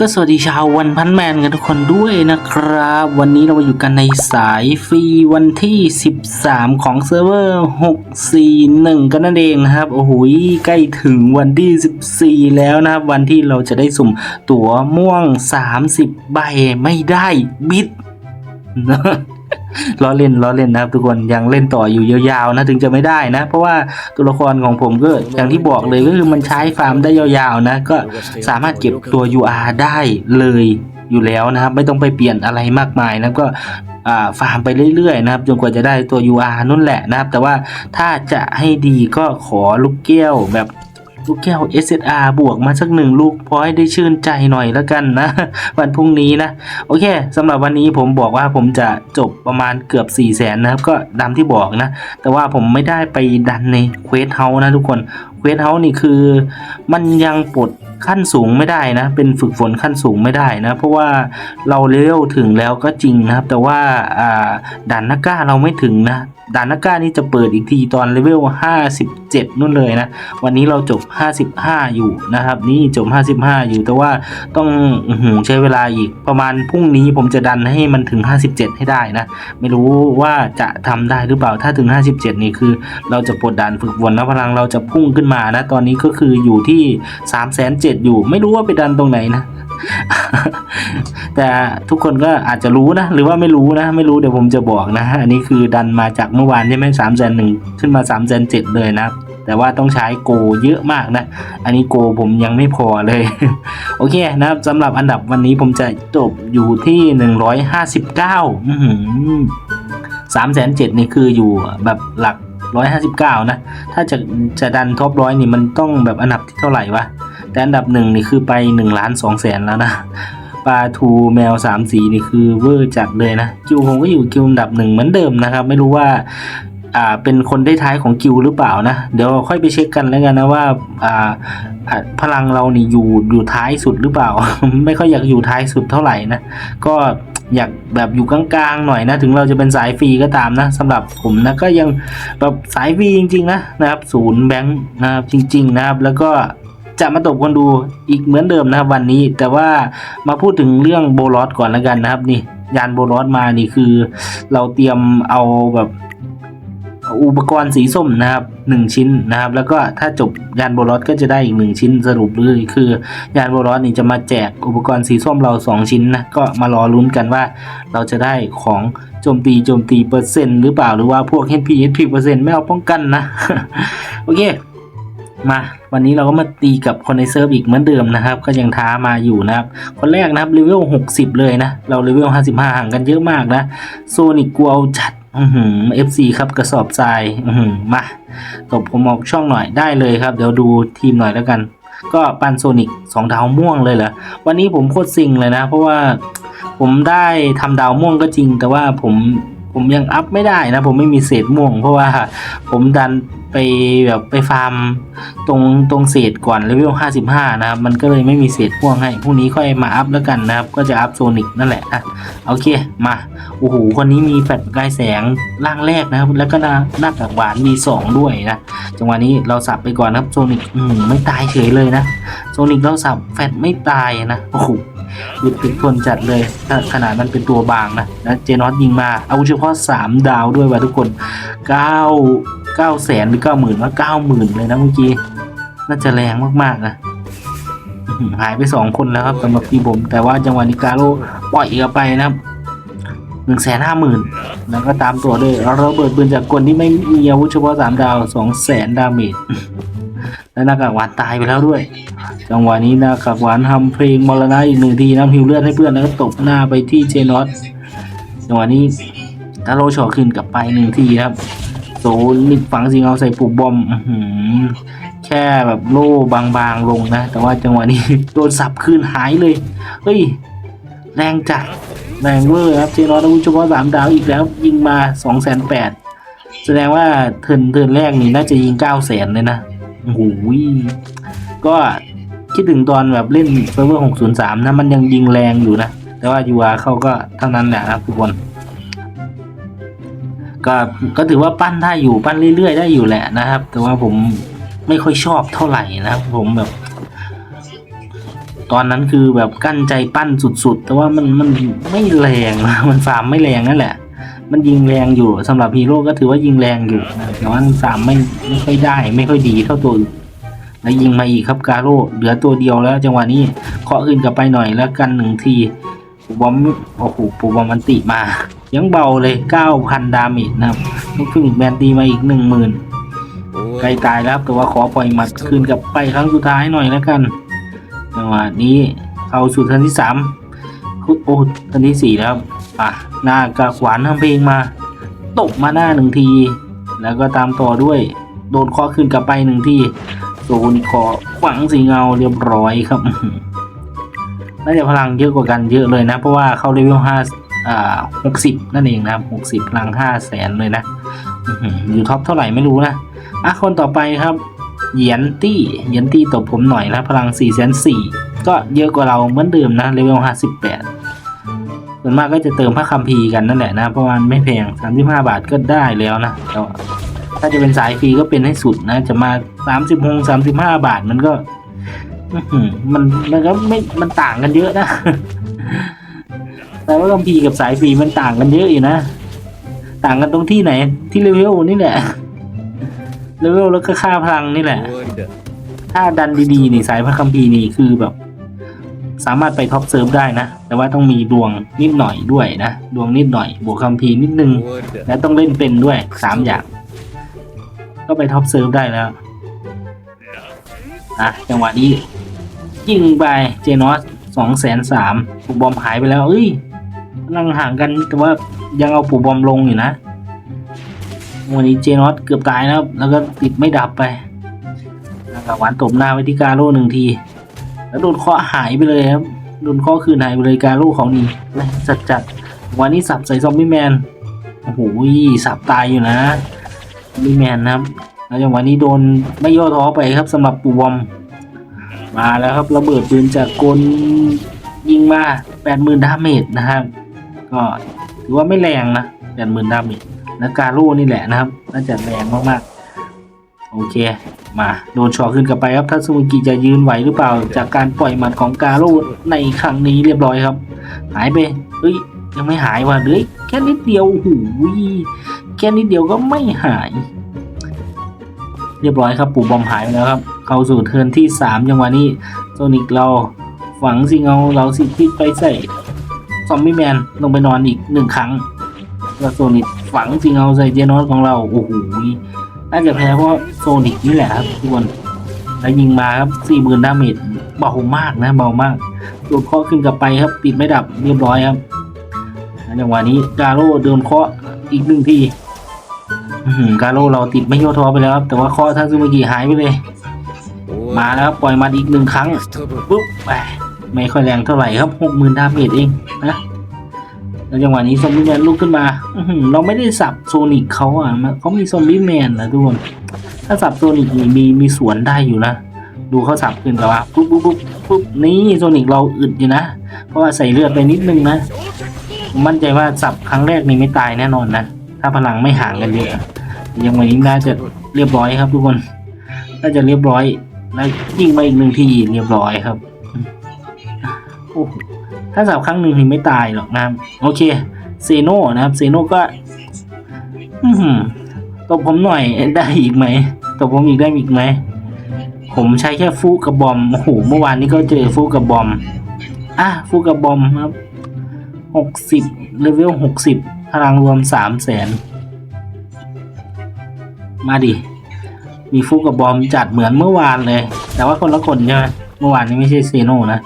ก็สวัสดีชาววันพันแมนกันทุกคนด้วยนะครับ วันนี้เรามาอยู่กันในสายฟรีวันที่ 13 ของเซิร์ฟเวอร์ 641 กันนั่นเองนะครับ โอ้โหใกล้ถึงวันที่ 14 แล้วนะครับ วันที่เราจะได้สุ่มตั๋วม่วง 30 ใบไม่ได้บิด ล้อเล่นล้อเล่นนะครับ ทุกคนยังเล่นต่ออยู่ยาวๆนะถึงจะไม่ได้นะ เพราะว่าตัวละครของผมก็อย่างที่บอกเลยก็คือมันใช้ฟาร์มได้ยาวๆนะก็สามารถเก็บตัว UR ได้เลยอยู่แล้วนะครับ ไม่ต้องไปเปลี่ยนอะไรมากมายนะก็ฟาร์มไปเรื่อยๆนะครับจนกว่าจะได้ตัว UR นั่นแหละนะครับ แต่ว่าถ้าจะให้ดีก็ขอลูกแก้วแบบ ลูกแก้ว SSR บวกมาสักหนึ่งลูกพอให้ได้ชื่นใจหน่อยแล้วกันนะ วันพรุ่งนี้นะ โอเคสำหรับวันนี้ผมบอกว่าผมจะจบประมาณเกือบ4 0 0แสนนะครับ ก็ดำที่บอกนะ แต่ว่าผมไม่ได้ไปดันในเควสเฮานะทุกคนเควสเฮานี่คือ มันยังปลดขั้นสูงไม่ได้นะ เป็นฝึกฝนขั้นสูงไม่ได้นะ เพราะว่าเราเลเวลถึงแล้วก็จริงนะครับ แต่ว่าด่านนักก้าเราไม่ถึงนะ ด่านนักก้านี่จะเปิดอีกทีตอนเลเวล 57นู่นเลยนะ วันนี้เราจบ 55 อยู่นะครับ นี่จบ 55 อยู่แต่ว่าต้องหือใช้เวลาอีกประมาณพรุ่งนี้ผมจะดันให้มันถึง 57 ให้ได้นะ ไม่รู้ว่าจะทำได้หรือเปล่าถ้าถึง 57 นี่คือ เราจะปลดดันฝึกวนแล้วพลังเราจะพุ่งขึ้นมานะ ตอนนี้ก็คืออยู่ที่ 3 7 0 0 0อยู่ ไม่รู้ว่าไปดันตรงไหนนะ แต่ทุกคนก็อาจจะรู้นะ หรือว่าไม่รู้นะ ไม่รู้เดี๋ยวผมจะบอกนะ อันนี้คือดันมาจากเมื่อวานใช่ไหมสามแสนหนึ่งขึ้นมา3ามแสนเจ็ดเลยนะแต่ว่าต้องใช้โกเยอะมากนะ อันนี้โกผมยังไม่พอเลย โอเคนะครับสำหรับอันดับวันนี้ผมจะจบอยู่ที่หนึ่งร้อยห้าสิบเก้าสามแสนเจ็ดนี่คืออยู่แบบหลักร้อยห้าสิบเก้านะ ถ้าจะจะดันท็อปร้อยนี่มันต้องแบบอันดับที่เท่าไหร่วะ แต่อันดับหนึ่งนี่คือไปหนึ่งล้านสองแสนแล้วนะปลาทูแมวสามสีนี่คือเวอร์จัดเลยนะกิวผมก็อยู่กิวอันดับหนึ่งเหมือนเดิมนะครับ ไม่รู้ว่าอ่าเป็นคนได้ท้ายของกิวหรือเปล่านะ เดี๋ยวค่อยไปเช็คกันแล้วกันนะว่าอ่าอ่าพลังเรานี่อยู่อยู่ท้ายสุดหรือเปล่า ไม่ค่อยอยากอยู่ท้ายสุดเท่าไหร่นะก็อยากแบบอยู่กลางๆหน่อยนะ ถึงเราจะเป็นสายฟรีก็ตามนะสำหรับผมนะก็ยังแบบสายฟรีจริงๆนะนะครับศูนย์แบงค์นะครับจริง ๆ นะครับ แล้วก็ จะมาตบคนดูอีกเหมือนเดิมนะครับวันนี้ แต่ว่ามาพูดถึงเรื่องโบลอสก่อนแล้วกันนะครับนี่ยานโบลอสมานี่คือ เราเตรียมเอาแบบอุปกรณ์สีส้มนะครับหนึ่งชิ้นนะครับ แล้วก็ถ้าจบยานโบลอสก็จะได้อีกหนึ่งชิ้นสรุปเลยคือยานโบลอสนี่จะมาแจกอุปกรณ์สีส้มเราสองชิ้นนะก็มารอลุ้นกันว่า เราจะได้ของโจมตีโจมตีเปอร์เซ็นต์หรือเปล่าหรือว่าพวก HP HP เปอร์เซ็นต์ไม่เอาป้องกันนะ โอเค มาวันนี้เราก็มาตีกับคนในเซิร์ฟอีกเหมือนเดิมนะครับ ก็ยังท้ามาอยู่นะครับ คนแรกนะครับเลเวล60 เลยนะ เราเลเวล55 ห่างกันเยอะมากนะ โซนิกกูเอาจัดอือหือ FC ครับกระสอบทรายมาตบผมออกช่องหน่อยได้เลยครับ เดี๋ยวดูทีมหน่อยแล้วกัน ก็ปันโซนิกสองดาวม่วงเลยเหรอวันนี้ผมโคตรซิงเลยนะ เพราะว่าผมได้ทำดาวม่วงก็จริง แต่ว่าผม ผมยังอัพไม่ได้นะ ผมไม่มีเศษม่วง เพราะว่าผมดันไปแบบไปฟาร์มตรงตรงเศษก่อนเลเวล55 นะครับ มันก็เลยไม่มีเศษพ่วงให้พรุ่งนี้ค่อยมาอัพแล้วกันนะครับ ก็จะอัพโซนิกนั่นแหละนะโอเคมาโอ้โหคนนี้มีแฟลชกายแสงร่างแรกนะครับ แล้วก็หน้าหน้ากากหวานมี2ด้วยนะจังหวะนี้เราสับไปก่อนนะครับโซนิกอืมไม่ตายเฉยเลยนะโซนิกเราสับแฟลชไม่ตายนะโอ้โห ดถึงทนจัดเลยถ้าขนาดมันเป็นตัวบางนะแล้วเจนอตยิงมาเอาเฉพาะ 3 ดาวด้วยว่ะทุกคน 9 9แสนหรือ9 0,000ว่า90,000เลยนะเมื่อกี้ น่าจะแรงมากๆนะหายไปสองคนแล้วครับสำหรับทีมผม แต่ว่าจังหวะนี้กาโร่ปล่อยออกไปนะครับหนึ่งแสนห้าหมื่นแล้วก็ตามตัวด้วยระเบิดปืนจากกลที่ไม่มีอาวุธเฉพาะสามดาวสองแสนดาเมจ และน้ากากหวานตายไปแล้วด้วย จังหวะนี้น้ากากหวานทำเพลงมรณะอีกหนึ่งทีน้ำหิวเลือดให้เพื่อนแล้วก็ตบหน้าไปที่เจนอสจังหวะนี้กาโร่ชอขึ้นกลับไปหนึ่งทีครับโซนิกฝังสิงเอาใส่ปูบอมอแค่แบบโล่บางๆลงนะ แต่ว่าจังหวะนี้โดนสับคืนหายเลย เฮ้ย แรงจัดแรงเวอร์ครับ เจนอตอาวุธเฉพาะสามดาวอีกแล้ว ยิงมาสองแสนแปดแสดงว่าเทิร์นเทิร์นแรกนี่น่าจะยิงเก้าแสนเลยนะ โอ้โหก็คิดถึงตอนแบบเล่นเซิร์ฟเวอร์หกศูนย์สามนะ มันยังยิงแรงอยู่นะ แต่ว่ายูอาเขาก็เท่านั้นแหละนะครับทุกคน ก็ก็ถือว่าปั้นได้อยู่ปั้นเรื่อยๆ ได้อยู่แหละนะครับ แต่ว่าผมไม่ค่อยชอบเท่าไหร่นะครับผมแบบ ตอนนั้นคือแบบกั้นใจปั้นสุดๆ แต่ว่ามันมันไม่แรงมันฟาร์มไม่แรงนั่นแหละ มันยิงแรงอยู่สำหรับฮีโร่ก็ถือว่ายิงแรงอยู่นะแต่ว่าฟาร์มไม่ไม่ค่อยได้ ไม่ค่อยดีเท่าตัวอื่นแล้วยิงมาอีกครับกาโร่เหลือตัวเดียวแล้วจังหวะนี้เคาะขึ้นกลับไปหน่อยแล้วกันหนึ่งทีปูบอมโอ้โหปูบอมมันติมา ยังเบาเลย 9,000 ดาเมจนะครับลูกฟินิกแมนตีมาอีก 10,000ใกล้ตายแล้วครับแต่ว่าขอปล่อยหมัดคืนกลับไปครั้งสุดท้ายหน่อยแล้วกันจังหวะนี้เข้าสู่ทันที่สามคุโอ้ทันที่สี่แล้วครับ อะหน้ากระขวานทำเพลงมาตกมาหน้าหนึ่งที แล้วก็ตามต่อด้วย โดนข้อขึ้นกลับไปหนึ่งทีโซนคอขวางสีเงาเรียบร้อยครับน่าจะพลังเยอะกว่ากันเยอะเลยนะ เพราะว่าเข้าเลเวลห้าอ่าหกสิบนั่นเองนะครับหกสิบพลังห้าแสนเลยนะอยู่ท็อปเท่าไหร่ไม่รู้นะอะคนต่อไปครับเหยียนตี้เหยียนตี้ตบผมหน่อยนะพลัง4 4 0 0ก็เยอะกว่าเราเหมือนเดิมนะเลเวล58ส่ ส่วนมากก็จะเติมพระคัมภีร์กันนั่นแหละนะประมาณไม่แพง35 บาทก็ได้แล้วนะแล้วถ้าจะเป็นสายฟรีก็เป็นให้สุดนะ จะมา30โมง35 บาทมันก็มันมันก็ไม่มันต่างกันเยอะนะแต่ว่าคัมภีร์กับสายฟรีมันต่างกันเยอะอยู่นะ ต่างกันตรงที่ไหน ที่เลเวลนี่แหละเลเวลแล้วก็ค่าพลังนี่แหละ ถ้าดันดีๆนี่สายพระคัมภีร์นี่คือแบบ สามารถไปท็อปเซิร์ฟได้นะ แต่ว่าต้องมีดวงนิดหน่อยด้วยนะ ดวงนิดหน่อย บวกคัมพีนิดนึง และต้องเล่นเป็นด้วยสามอย่าง ก็ไปท็อปเซิร์ฟได้แล้วอะจังหวะนี้ ยิงไปเจนอสสองแสนสามปูบอมหายไปแล้ว เอ้ยนั่งห่างกันแต่ว่ายังเอาปูบอมลงอยู่นะ วันนี้เจนอสเกือบตายแล้วแล้วก็ติดไม่ดับไปแล้หวานตบหน้าไวที่การโร่หนึ่งที แล้วโดนเคาะหายไปเลยครับ โดนเคาะคืนหายไปเลยกาโร่เขานี่แม่งจัดจัดวันนี้สับใส่ซอมบี้แมน โอ้โหสับตายอยู่นะซอมบี้แมนนะครับ แล้วจังหวะนี้โดนไม่ย่อท้อไปครับสำหรับปูบอม มาแล้วครับระเบิดปืนจากกลยิงมาแปดหมื่นดาเมจนะครับ ก็ถือว่าไม่แรงนะแปดหมื่นดาเมจแล้วกาโร่นี่แหละนะครับน่าจะแรงมากๆ โอเค มาโดนช็อตขึ้นกลับไปครับถ้าซูมิกิจะยืนไหวหรือเปล่า จากการปล่อยหมัดของกาโร่ในครั้งนี้เรียบร้อยครับ หายไปเฮ้ยยังไม่หายว่ะเหลยแค่นิดเดียวโอ้โหแค่นิดเดียวก็ไม่หาย เรียบร้อยครับ ปู่บอมหายไปแล้วครับ เข้าสู่เทิร์นที่สามจังหวะนี้โซนิกเราฝังสิงเอาเราสิพิษไปใส่ซอมบี้แมนลงไปนอนอีกหนึ่งครั้งแล้วโซนิกฝังสิงเอาใส่เจนอสของเราโอ้โห น่าจะแพ้เพราะโซนิกนี่แหละครับทุกคนแล้วยิงมาครับสี่หมื่นดาเมจเบามากนะเบามากโดนเคาะขึ้นกลับไปครับ ติดไม่ดับเรียบร้อยครับจังหวะนี้กาโร่เดินเคาะอีกหนึ่งทีกาโร่เราติดไม่โยท้อไปแล้วครับ แต่ว่าเคาะท่านซูมากิหายไปเลย มาแล้วครับปล่อยมาอีกหนึ่งครั้งปุ๊บไม่ค่อยแรงเท่าไหร่ครับหกหมื่นดาเมจเองนะ แล้วจังหวะนี้ซอมบี้แมนลุกขึ้นมาเราไม่ได้สับโซนิกเขาอะเขามีซอมบี้แมนนะทุกคนถ้าสับโซนิกนี่มีมีสวนได้อยู่นะ ดูเขาสับขึ้นกับว่าปุ๊บปุ๊บปุ๊บปุ๊บนี่โซนิกเราอึดอยู่นะ เพราะว่าใส่เลือดไปนิดนึงนะมั่นใจว่าสับครั้งแรกนี่ไม่ตายแน่นอนนะ ถ้าพลังไม่ห่างกันเยอะยังวันนี้น่าจะเรียบร้อยครับ ทุกคน น่าจะเรียบร้อยแล้วยิงมาอีกหนึ่งทีเรียบร้อยครับโอ้ ถ้าสับครั้งหนึ่งนี่ไม่ตายหรอกนะครับ โอเค เซโนนะครับ เซโนก็ตบผมหน่อยได้อีกไหมตบผมอีกได้อีกไหม ผมใช้แค่ฟูกับบอม โอ้โห เมื่อวานนี้ก็เจอฟูกับบอม อะ ฟูกับบอมครับหกสิบเลเวลหกสิบพลังรวมสามแสน มาดิ มีฟูกับบอมจัดเหมือนเมื่อวานเลย แต่ว่าคนละคนใช่ไหมเมื่อวานนี้ไม่ใช่เซโนนะ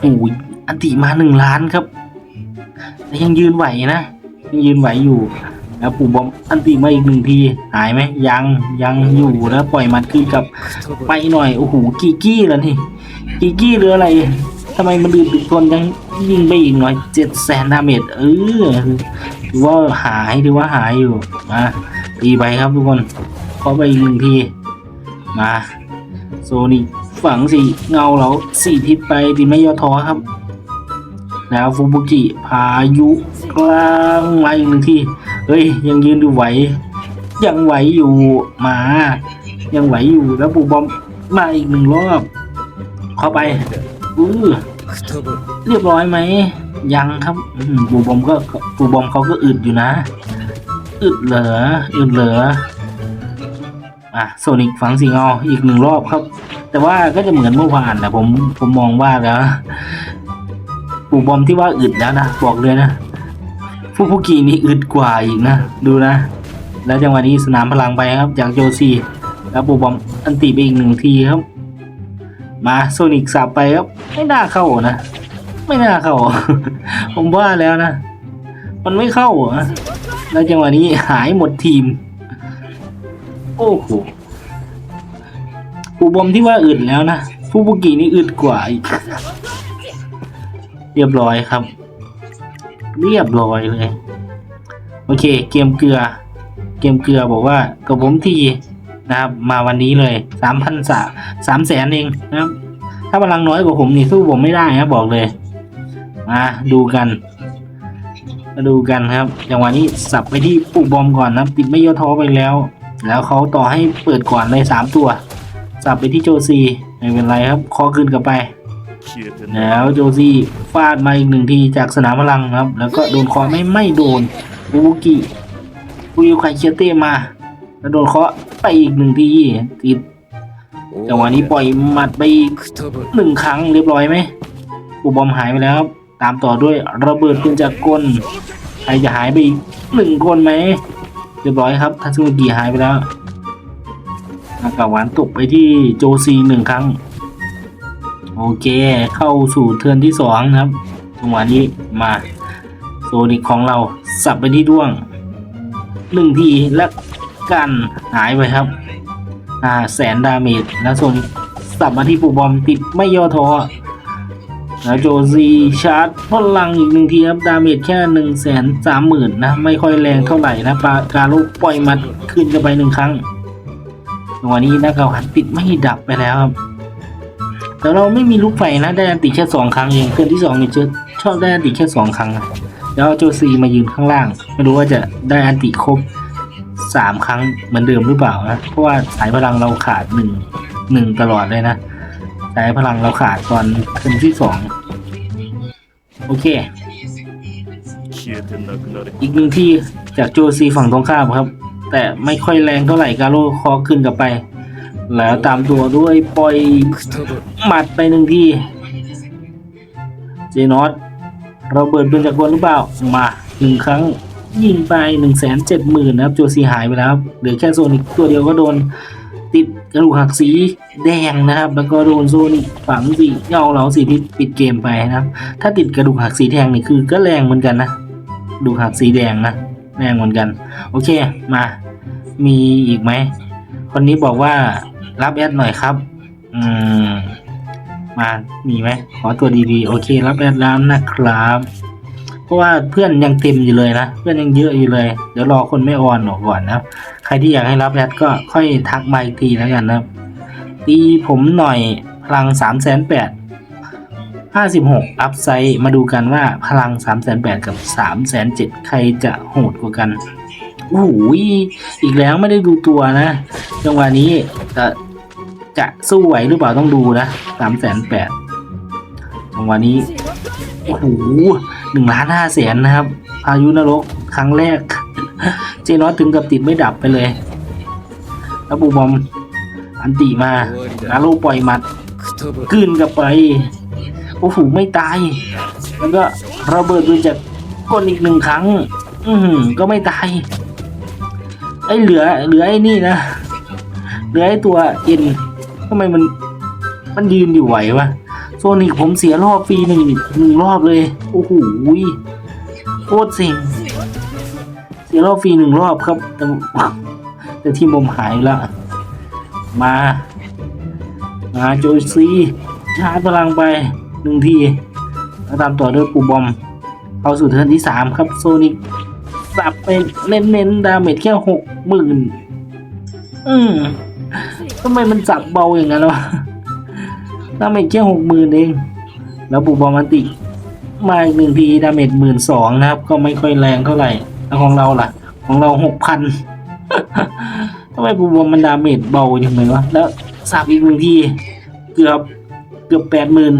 โหอันติมาหนึ่งล้านครับยังยืนไหวนะยังยืนไหวอยู่ แล้วปู่บอมอันติมาอีกหนึ่งที หายไหมยังยังอยู่แล้วปล่อยมันขึ้นกับไปหน่อยโอ้โหกีกี้แล้วนี่กีกี้หรืออะไรทำไมมันดื้อดทนยังยิงไปอีกหน่อยเจ็ดแสนดาเมจเออถือว่าหายถือว่าหายอยู่มาตีไปครับทุกคนเขาไปอีกหนึ่งทีมาโซนิ ฝังสีเงาเราสี่ทิศไปดินไม่ยอท้อครับ แล้วฟูบุกิพายุกลางมาอีกหนึ่งที่เฮ้ย ยังยืนอยู่ไหว ยังไหวอยู่มา ยังไหวอยู่แล้วปูบอมมาอีกหนึ่งรอบ เข้าไปอื้อเรียบร้อยไหมยังครับปูบอมก็ปูบอมเขาก็อึดอยู่นะอึดเหลืออึดเหลือ อะโซนิกฝังสิงเอาอีกหนึ่งรอบครับ แต่ว่าก็จะเหมือนเมื่อวานนะผมผมมองว่าแล้วปูบอมที่ว่าอึดแล้วนะบอกเลยนะฟูฟุกินี่อึดกว่าอีกนะดูนะ แล้วจังหวะนี้สนามพลังไปครับจากโจซีแล้วปูบอมอันติไปอีกหนึ่งทีครับ มาโซนิกสับไปครับไม่น่าเข้านะ ไม่น่าเข้า ผมว่าแล้วนะ มันไม่เข้าอะแล้วจังหวะนี้หายหมดทีม โอ้โหปูบอมที่ว่าอึดแล้วนะฟูบุกินี่อึดกว่าอีก เรียบร้อยครับ เรียบร้อยเลย โอเค เกมเกลือ เกมเกลือบอกว่ากับผมทีนะครับ มาวันนี้เลยสามพันสาสามแสนเองนะครับ ถ้าพลังน้อยกว่าผมนี่สู้ผมไม่ได้นะบอกเลย มาดูกัน มาดูกันครับจังหวะนี้สับไปที่ปุกบอมก่อนนะ ปิดไม่ย่อท้อไปแล้ว แล้วเขาต่อให้เปิดก่อนเลยสามตัว สับไปที่โจซีไม่เป็นไรครับคอขึ้นกลับไป แล้วโจซีฟาดมาอีกหนึ่งทีจากสนามพลังครับ แล้วก็โดนคอไม่ไม่โดนอูกิอุยุไคเชีเต้มา แล้วโดนเคาะไปอีกหนึ่งทีติดจังหวะนี้ปล่อยหมัดไปอีกหนึ่งครั้งเรียบร้อยไหมปูบอมหายไปแล้ว ตามต่อด้วยระเบิดปืนจากกลใครจะหายไปอีกหนึ่งคนไหม เรียบร้อยครับทัตสึมุกิหายไปแล้วอากาหวานตกไปที่โจซีหนึ่งครั้ง โอเคเข้าสู่เทิร์นที่สองครับจังหวะนี้มาโซนิกของเราสับไปที่ด้วงหนึ่งทีและกันหายไปครับอ่าแสนดาเมจแล้วโซนิกสับมาที่ปูบอมติดไม่ย่อท้อ แล้วโจซีชาร์จพลังอีกหนึ่งทีครับ ดาเมจแค่หนึ่งแสนสามหมื่นนะ ไม่ค่อยแรงเท่าไหร่นะปาการุปล่อยมัดขึ้นกันไปหนึ่งครั้งจัวนี้นักเกาหันติดไม่ดับไปแล้วครับ แต่เราไม่มีลูกไฟนะ ได้ติแค่สองครั้งเองเพื่อนที่สองนี่เจะชอบได้ติแค่สองครั้ง แล้วโจซีมายืนข้างล่าง ไม่รู้ว่าจะได้อันติครบสามครั้งเหมือนเดิมหรือเปล่านะเพราะว่าสายพลังเราขาดหนึ่งหนึ่งตลอดเลยนะสายพลังเราขาดตอนเทิร์นที่สอง โอเค อีกหนึ่งที่จากโจซีฝั่งตรงข้ามครับ แต่ไม่ค่อยแรงเท่าไหร่การโร่คอขึ้นกลับไป แล้วตามตัวด้วยปล่อยหมัดไปหนึ่งที่เจนอตเราเบิดเป็นจากวนหรือเปล่ามาหนึ่งครั้งยิงไปหนึ่งแสนเจ็ดหมื่นนะครับโจซีหายไปแล้วเหลือแค่โซนอีกตัวเดียวก็โดน ติดกระดูกหักสีแดงนะครับ แล้วก็โดนโซนิฝังสีเงาเหลาสีพิษปิดเกมไปนะครับ ถ้าติดกระดูกหักสีแดงนี่คือก็แรงเหมือนกันนะกระดูกหักสีแดงนะแรงเหมือนกัน โอเคมา มีอีกไหมคนนี้บอกว่ารับแอดหน่อยครับ อืมมามีไหมขอตัวดีๆโอเค รับแอดแล้วนะครับ เพราะว่าเพื่อนยังเต็มอยู่เลยนะ เพื่อนยังเยอะอยู่เลย เดี๋ยวรอคนไม่ออนออกก่อนนะ ใครที่อยากให้รับแอดก็ค่อยทักมาอีกทีแล้วกันนะตีผมหน่อยพลังสามแสนแปดห้าสิบหกอัพไซด์มาดูกันว่าพลังสามแสนแปดกับสามแสนเจ็ดใครจะโหดกว่ากันโอ้โหอีกแล้วไม่ได้ดูตัวนะจังหวะนี้จะจะสู้ไหวหรือเปล่าต้องดูนะสามแสนแปดจังหวะนี้ โอ้โหหนึ่งล้านห้าแสนนะครับ พายุนรกครั้งแรก เจนอสถึงกับติดไม่ดับไปเลย แล้วบูบอมอันตีมานารูปล่อยหมัดกืนกับไปโอ้โหไม่ตาย แล้วก็ระเบิดด้จากก้นอีกหนึ่งครั้ง อืมก็ไม่ตาย ไอ้เหลือ เหลือไอ้นี่นะเหลือไอ้ตัวเอ็นทำไมมัน มันยืนอยู่ไหววะโซนิกผมเสียรอบฟรีหนึ่งหนึ่งรอบเลย โอ้โหโคตรเซ็ง เสีรอบฟรีหนึ่งรอบครับ แต่แต่ที่มุมหายละ มา มาโจซีชาร์จพลังไปหนึ่งทีแล้วตามต่อด้วยปูบอม เข้าสู่เทิร์นที่สามครับโซนิกสับไปเน้นๆดาเมจแค่หกหมื่นอืมทำไมมันสับเบาอย่างนั้นวะดาเมจแค่หกหมื่นเอง แล้วปูบอมมันติมาอีกหนึ่งทีดาเมจหมื่นสองนะครับ ก็ไม่ค่อยแรงเท่าไหร่ แล้วของเราล่ะ ของเราหกพันทำไมปูบอมมันดาเมจเบาจังเลยวะ แล้วสับอีกหนึ่งที เกือบเกือบแปดหมื่น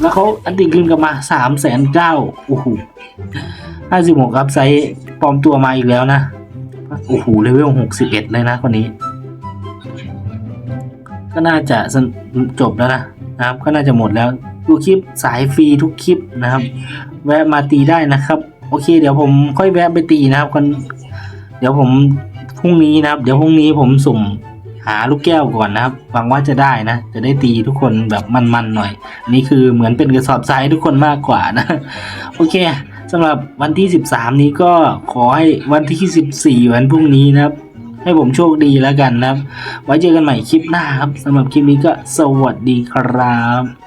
แล้วเขาอันติขึ้นกลับมาสามแสนเก้าโอ้โหห้าสิบหกครับไซส์ปลอมตัวมาอีกแล้วนะ โอ้โหเลเวลหกสิบเอ็ดเลยนะคนนี้ ก็น่าจะสนจบแล้วนะนะครับ ก็น่าจะหมดแล้ว ดูคลิปสายฟรีทุกคลิปนะครับ แวะมาตีได้นะครับ โอเค เดี๋ยวผมค่อยแวะไปตีนะครับคนเดี๋ยวผมพรุ่งนี้นะครับ เดี๋ยวพรุ่งนี้ผมสุ่มหาลูกแก้วก่อนนะครับหวังว่าจะได้นะ จะได้ตีทุกคนแบบมันๆหน่อย นี่คือเหมือนเป็นกระสอบทรายทุกคนมากกว่านะ โอเคสำหรับวันที่ 13 นี้ก็ขอให้วันที่ 14 วันพรุ่งนี้นะครับ ให้ผมโชคดีแล้วกันนะครับ ไว้เจอกันใหม่คลิปหน้าครับสำหรับคลิปนี้ก็สวัสดีครับ